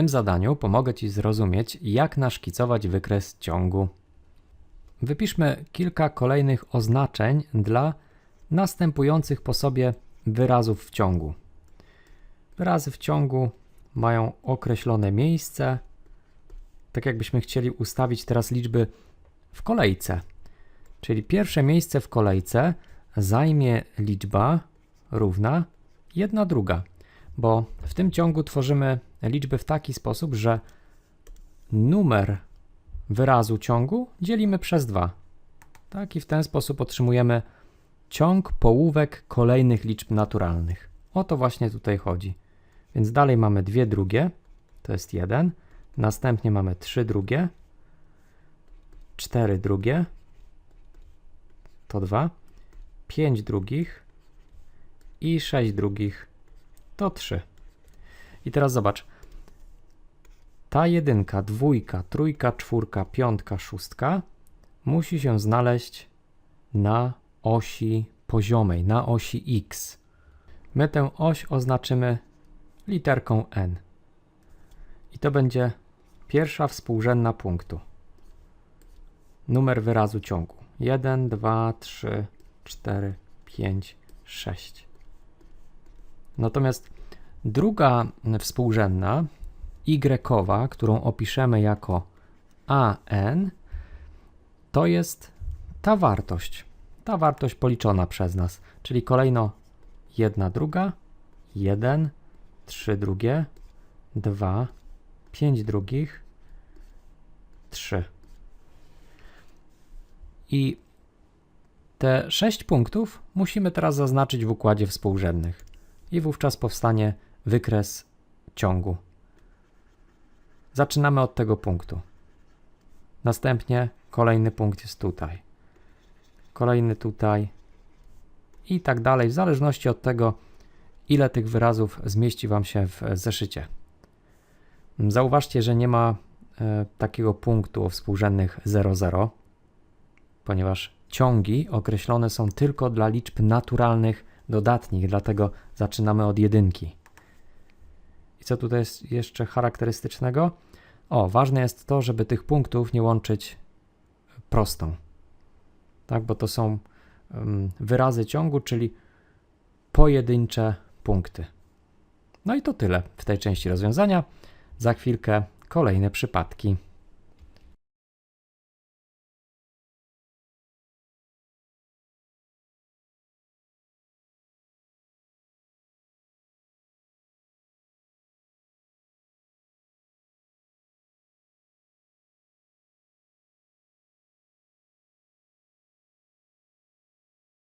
tym zadaniu pomogę Ci zrozumieć, jak naszkicować wykres ciągu. Wypiszmy kilka kolejnych oznaczeń dla następujących po sobie wyrazów w ciągu. Wyrazy w ciągu mają określone miejsce, tak jakbyśmy chcieli ustawić teraz liczby w kolejce. Czyli pierwsze miejsce w kolejce zajmie liczba równa 1 druga, bo w tym ciągu tworzymy liczby w taki sposób, że numer wyrazu ciągu dzielimy przez 2. Tak i w ten sposób otrzymujemy ciąg połówek kolejnych liczb naturalnych. O to właśnie tutaj chodzi. Więc dalej mamy 2 drugie, to jest 1, następnie mamy 3 drugie, 4 drugie, to 2, 5 drugich i 6 drugich to 3. I teraz zobacz. Ta jedynka, dwójka, trójka, czwórka, piątka, szóstka musi się znaleźć na osi poziomej, na osi x. My tę oś oznaczymy literką n. I to będzie pierwsza współrzędna punktu. Numer wyrazu ciągu. 1, 2, 3, 4, 5, 6. Natomiast druga współrzędna, y, którą opiszemy jako an, to jest ta wartość. Ta wartość policzona przez nas, czyli kolejno 1 druga, 1, 3 drugie, 2, 5 drugich, 3. I te 6 punktów musimy teraz zaznaczyć w układzie współrzędnych i wówczas powstanie wykres ciągu. Zaczynamy od tego punktu. Następnie kolejny punkt jest tutaj. Kolejny tutaj i tak dalej, w zależności od tego, ile tych wyrazów zmieści Wam się w zeszycie. Zauważcie, że nie ma e, takiego punktu o współrzędnych 00, ponieważ ciągi określone są tylko dla liczb naturalnych dodatnich, dlatego zaczynamy od jedynki. I co tutaj jest jeszcze charakterystycznego? O, ważne jest to, żeby tych punktów nie łączyć prostą. Tak, bo to są um, wyrazy ciągu, czyli pojedyncze punkty. No i to tyle w tej części rozwiązania. Za chwilkę kolejne przypadki.